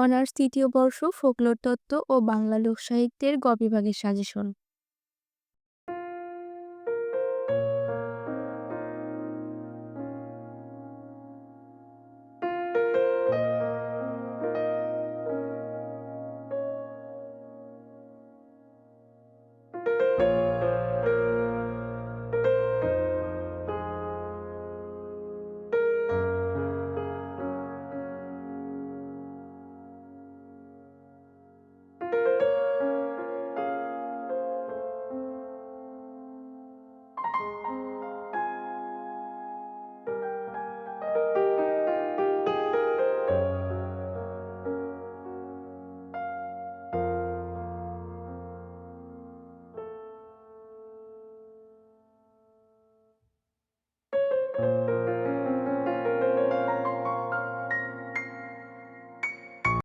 honours তৃতীয় বর্ষ folklore তত্ত্ব ও বাংলা লোকসাহিত্যের গ বিভাগের সাজেশন